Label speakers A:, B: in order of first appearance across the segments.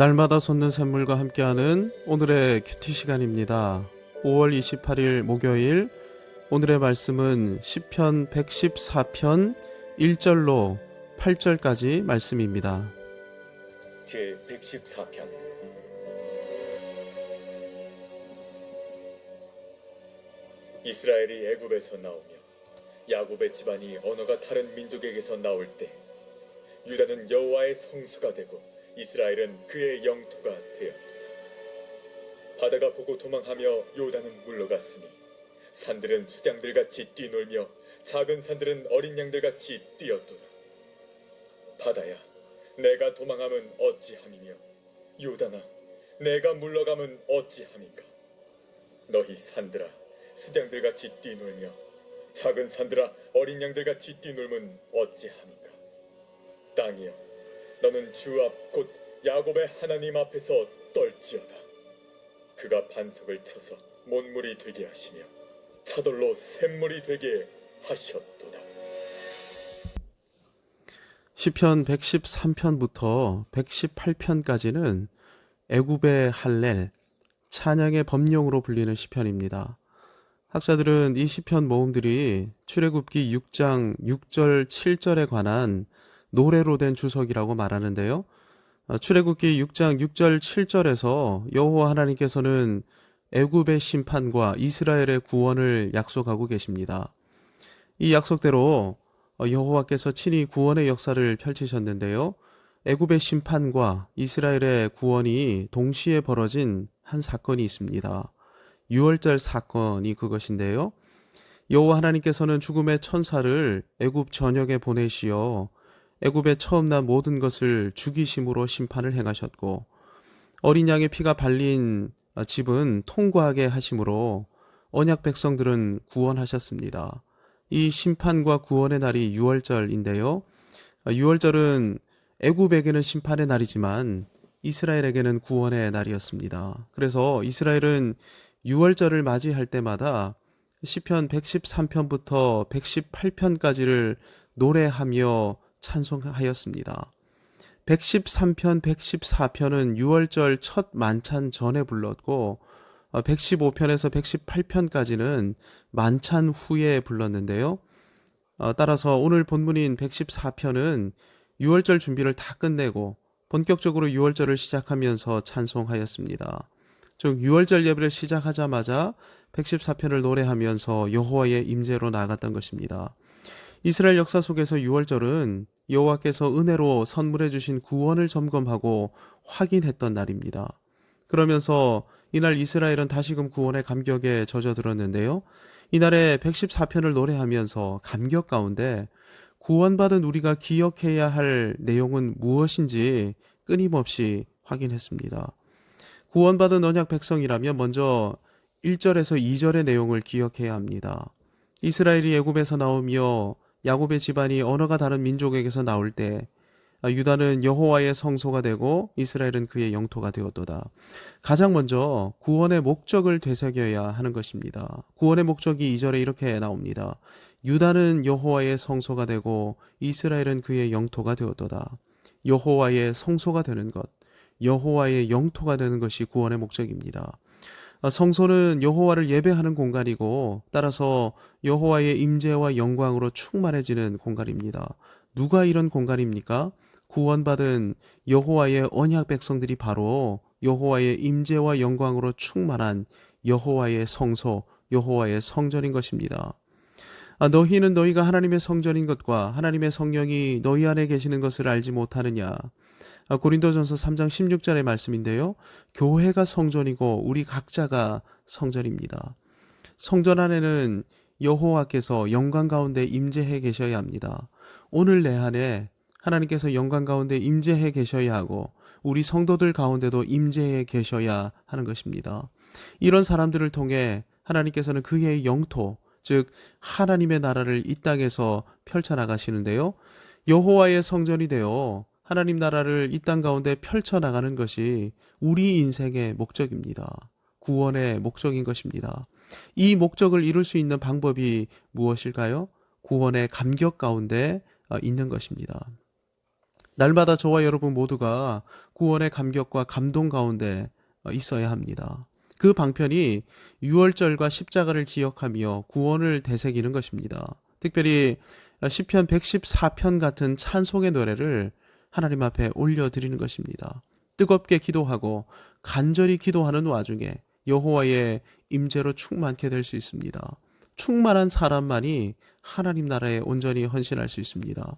A: 날마다 솟는 샘물과 함께하는 오늘의 큐티 시간입니다. 5월 28일 목요일 오늘의 말씀은 시편 114편 1절로 8절까지 말씀입니다.
B: 제 114편 이스라엘이 애굽에서 나오며 야곱의 집안이 언어가 다른 민족에게서 나올 때 유다는 여호와의 성수가 되고 이스라엘은 그의 영토가 되었다. 바다가 보고 도망하며 요단은 물러갔으니 산들은 수장들같이 뛰놀며 작은 산들은 어린 양들같이 뛰었도다. 바다야, 내가 도망함은 어찌함이며 요단아, 내가 물러감은 어찌함인가? 너희 산들아, 수장들같이 뛰놀며 작은 산들아, 어린 양들같이 뛰놀면 어찌함인가? 땅이여, 너는 주 앞 곧 야곱의 하나님 앞에서 떨지어다. 그가 반석을 쳐서 못물이 되게 하시며 차돌로 샘물이 되게 하셨도다.
A: 시편 113편부터 118편까지는 애굽의 할렐, 찬양의 법령으로 불리는 시편입니다. 학자들은 이 시편 모음들이 출애굽기 6장 6절 7절에 관한 노래로 된 주석이라고 말하는데요. 어, 출애굽기 6장 6절 7절에서 여호와 하나님께서는 애굽의 심판과 이스라엘의 구원을 약속하고 계십니다. 이 약속대로 어, 여호와께서 친히 구원의 역사를 펼치셨는데요. 애굽의 심판과 이스라엘의 구원이 동시에 벌어진 한 사건이 있습니다. 유월절 사건이 그것인데요. 여호와 하나님께서는 죽음의 천사를 애굽 전역에 보내시어 애굽에 처음 난 모든 것을 죽이심으로 심판을 행하셨고 어린 양의 피가 발린 집은 통과하게 하심으로 언약 백성들은 구원하셨습니다. 이 심판과 구원의 날이 유월절인데요. 유월절은 애굽에게는 심판의 날이지만 이스라엘에게는 구원의 날이었습니다. 그래서 이스라엘은 유월절을 맞이할 때마다 시편 113편부터 118편까지를 노래하며 찬송하였습니다. 113편, 114편은 6월절 첫 만찬 전에 불렀고 115편에서 118편까지는 만찬 후에 불렀는데요. 어, 따라서 오늘 본문인 114편은 6월절 준비를 다 끝내고 본격적으로 6월절을 시작하면서 찬송하였습니다. 즉 6월절 예배를 시작하자마자 114편을 노래하면서 여호와의 임재로 나아갔던 것입니다. 이스라엘 역사 속에서 6월절은 여호와께서 은혜로 선물해 주신 구원을 점검하고 확인했던 날입니다. 그러면서 이날 이스라엘은 다시금 구원의 감격에 젖어들었는데요. 이날에 114편을 노래하면서 감격 가운데 구원받은 우리가 기억해야 할 내용은 무엇인지 끊임없이 확인했습니다. 구원받은 언약 백성이라면 먼저 1절에서 2절의 내용을 기억해야 합니다. 이스라엘이 애굽에서 나오며 야곱의 집안이 언어가 다른 민족에게서 나올 때 유다는 여호와의 성소가 되고 이스라엘은 그의 영토가 되었도다. 가장 먼저 구원의 목적을 되새겨야 하는 것입니다. 구원의 목적이 2절에 이렇게 나옵니다. 유다는 여호와의 성소가 되고 이스라엘은 그의 영토가 되었도다. 여호와의 성소가 되는 것, 여호와의 영토가 되는 것이 구원의 목적입니다. 성소는 여호와를 예배하는 공간이고 따라서 여호와의 임재와 영광으로 충만해지는 공간입니다. 누가 이런 공간입니까? 구원받은 여호와의 언약 백성들이 바로 여호와의 임재와 영광으로 충만한 여호와의 성소, 여호와의 성전인 것입니다. 아, 너희는 너희가 하나님의 성전인 것과 하나님의 성령이 너희 안에 계시는 것을 알지 못하느냐? 아, 고린도전서 3장 16절의 말씀인데요. 교회가 성전이고 우리 각자가 성전입니다. 성전 안에는 여호와께서 영광 가운데 임재해 계셔야 합니다. 오늘 내 안에 하나님께서 영광 가운데 임재해 계셔야 하고 우리 성도들 가운데도 임재해 계셔야 하는 것입니다. 이런 사람들을 통해 하나님께서는 그의 영토, 즉 하나님의 나라를 이 땅에서 펼쳐 나가시는데요. 여호와의 성전이 되어 하나님 나라를 이 땅 가운데 펼쳐 나가는 것이 우리 인생의 목적입니다. 구원의 목적인 것입니다. 이 목적을 이룰 수 있는 방법이 무엇일까요? 구원의 감격 가운데 있는 것입니다. 날마다 저와 여러분 모두가 구원의 감격과 감동 가운데 어, 있어야 합니다. 그 방편이 유월절과 십자가를 기억하며 구원을 되새기는 것입니다. 특별히 시편 114편 같은 찬송의 노래를 하나님 앞에 올려드리는 것입니다. 뜨겁게 기도하고 간절히 기도하는 와중에 여호와의 임재로 충만케 될 수 있습니다. 충만한 사람만이 하나님 나라에 온전히 헌신할 수 있습니다.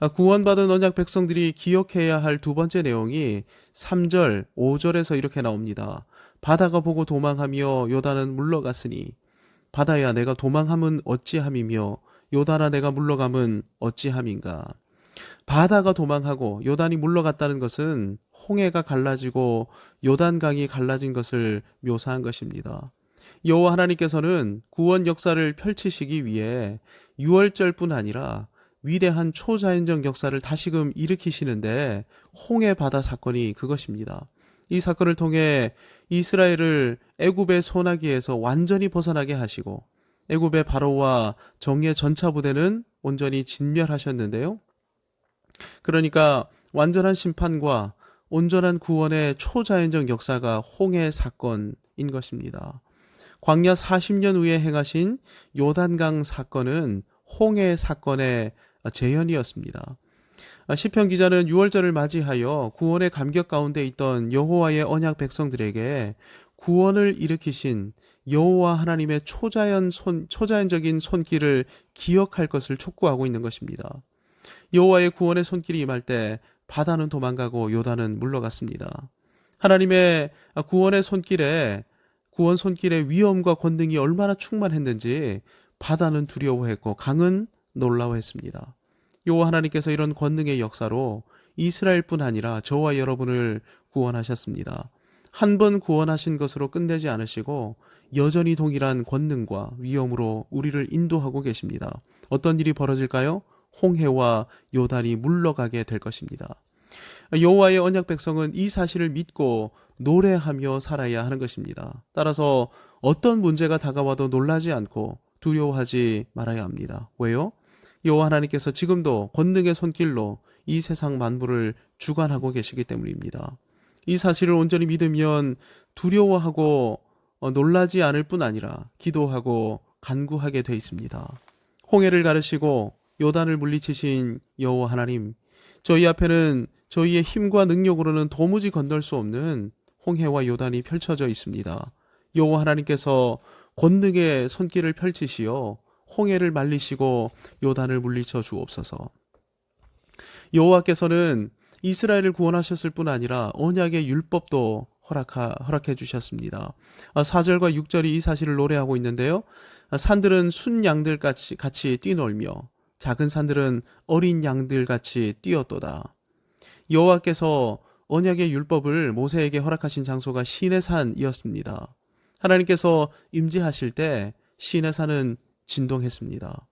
A: 아, 구원받은 언약 백성들이 기억해야 할 두 번째 내용이 3절, 5절에서 이렇게 나옵니다. 바다가 보고 도망하며 요단은 물러갔으니 바다야 내가 도망함은 어찌함이며 요단아 내가 물러감은 어찌함인가. 바다가 도망하고 요단이 물러갔다는 것은 홍해가 갈라지고 요단강이 갈라진 것을 묘사한 것입니다. 여호와 하나님께서는 구원 역사를 펼치시기 위해 6월절뿐 아니라 위대한 초자연적 역사를 다시금 일으키시는데 홍해 바다 사건이 그것입니다. 이 사건을 통해 이스라엘을 애굽의 소나기에서 완전히 벗어나게 하시고 애굽의 바로와 정예 전차 부대는 온전히 진멸하셨는데요. 그러니까 완전한 심판과 온전한 구원의 초자연적 역사가 홍해 사건인 것입니다. 광야 40년 후에 행하신 요단강 사건은 홍해 사건의 재현이었습니다. 시편 기자는 6월절을 맞이하여 구원의 감격 가운데 있던 여호와의 언약 백성들에게 구원을 일으키신 여호와 하나님의 초자연 손, 초자연적인 손길을 기억할 것을 촉구하고 있는 것입니다. 여호와의 구원의 손길이 임할 때 바다는 도망가고 요단은 물러갔습니다. 하나님의 구원의 손길에 구원 손길의 위엄과 권능이 얼마나 충만했는지 바다는 두려워했고 강은 놀라워했습니다. 여호와 하나님께서 이런 권능의 역사로 이스라엘뿐 아니라 저와 여러분을 구원하셨습니다. 한 번 구원하신 것으로 끝내지 않으시고 여전히 동일한 권능과 위엄으로 우리를 인도하고 계십니다. 어떤 일이 벌어질까요? 홍해와 요단이 물러가게 될 것입니다. 여호와의 언약 백성은 이 사실을 믿고 노래하며 살아야 하는 것입니다. 따라서 어떤 문제가 다가와도 놀라지 않고 두려워하지 말아야 합니다. 왜요? 여호와 하나님께서 지금도 권능의 손길로 이 세상 만물을 주관하고 계시기 때문입니다. 이 사실을 온전히 믿으면 두려워하고 어, 놀라지 않을 뿐 아니라 기도하고 간구하게 돼 있습니다. 홍해를 가르시고 요단을 물리치신 여호와 하나님, 저희 앞에는 저희의 힘과 능력으로는 도무지 건널 수 없는 홍해와 요단이 펼쳐져 있습니다. 여호와 하나님께서 권능의 손길을 펼치시어 홍해를 말리시고 요단을 물리쳐 주옵소서. 여호와께서는 이스라엘을 구원하셨을 뿐 아니라 언약의 율법도 허락하, 허락해 주셨습니다. 4절과 6절이 이 사실을 노래하고 있는데요. 산들은 순 양들 같이, 같이 뛰놀며 작은 산들은 어린 양들 같이 뛰었도다. 여호와께서 언약의 율법을 모세에게 허락하신 장소가 시내산이었습니다. 하나님께서 임재하실 때 시내산은 진동했습니다.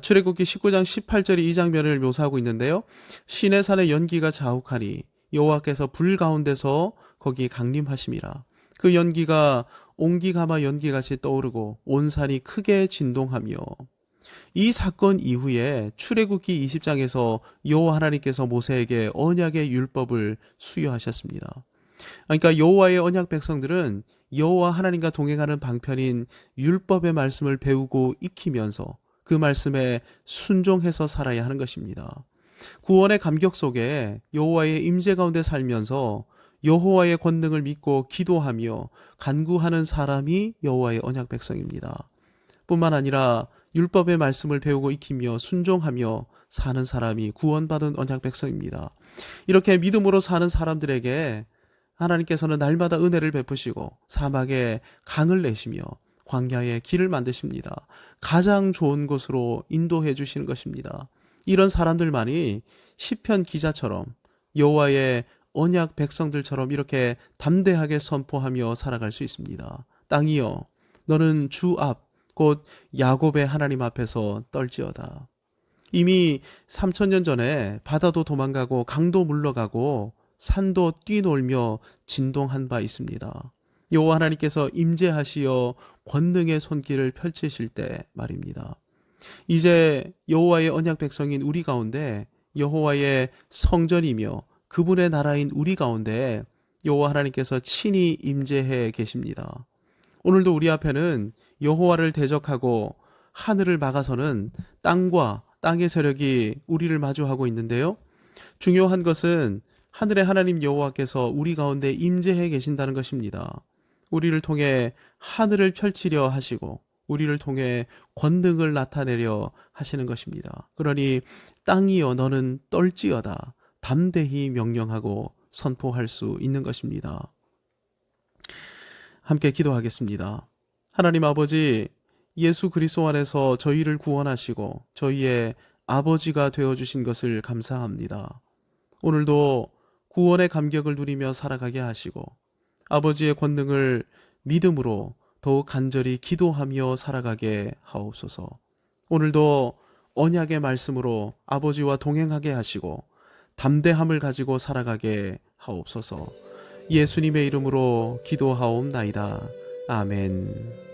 A: 출애굽기 19장 18절이 이 장면을 묘사하고 있는데요. 시내산의 연기가 자욱하니 여호와께서 불 가운데서 거기 강림하심이라. 그 연기가 옹기가마 연기같이 떠오르고 온 산이 크게 진동하며 이 사건 이후에 출애굽기 20장에서 여호와 하나님께서 모세에게 언약의 율법을 수여하셨습니다. 그러니까 여호와의 언약 백성들은 여호와 하나님과 동행하는 방편인 율법의 말씀을 배우고 익히면서 그 말씀에 순종해서 살아야 하는 것입니다. 구원의 감격 속에 여호와의 임재 가운데 살면서 여호와의 권능을 믿고 기도하며 간구하는 사람이 여호와의 언약 백성입니다. 뿐만 아니라 율법의 말씀을 배우고 익히며 순종하며 사는 사람이 구원받은 언약 백성입니다. 이렇게 믿음으로 사는 사람들에게 하나님께서는 날마다 은혜를 베푸시고 사막에 강을 내시며 광야에 길을 만드십니다. 가장 좋은 곳으로 인도해 주시는 것입니다. 이런 사람들만이 시편 기자처럼 여호와의 언약 백성들처럼 이렇게 담대하게 선포하며 살아갈 수 있습니다. 땅이여 너는 주 앞 곧 야곱의 하나님 앞에서 떨지어다. 이미 3천년 전에 바다도 도망가고 강도 물러가고 산도 뛰놀며 진동한 바 있습니다. 여호와 하나님께서 임재하시어 권능의 손길을 펼치실 때 말입니다. 이제 여호와의 언약 백성인 우리 가운데 여호와의 성전이며 그분의 나라인 우리 가운데 여호와 하나님께서 친히 임재해 계십니다. 오늘도 우리 앞에는 여호와를 대적하고 하늘을 막아서는 땅과 땅의 세력이 우리를 마주하고 있는데요. 중요한 것은 하늘의 하나님 여호와께서 우리 가운데 임재해 계신다는 것입니다. 우리를 통해 하늘을 펼치려 하시고 우리를 통해 권능을 나타내려 하시는 것입니다. 그러니 땅이여 너는 떨지어다 담대히 명령하고 선포할 수 있는 것입니다. 함께 기도하겠습니다. 하나님 아버지 예수 그리스도 안에서 저희를 구원하시고 저희의 아버지가 되어 주신 것을 감사합니다. 오늘도 구원의 감격을 누리며 살아가게 하시고 아버지의 권능을 믿음으로 더욱 간절히 기도하며 살아가게 하옵소서. 오늘도 언약의 말씀으로 아버지와 동행하게 하시고 담대함을 가지고 살아가게 하옵소서. 예수님의 이름으로 기도하옵나이다. 아멘.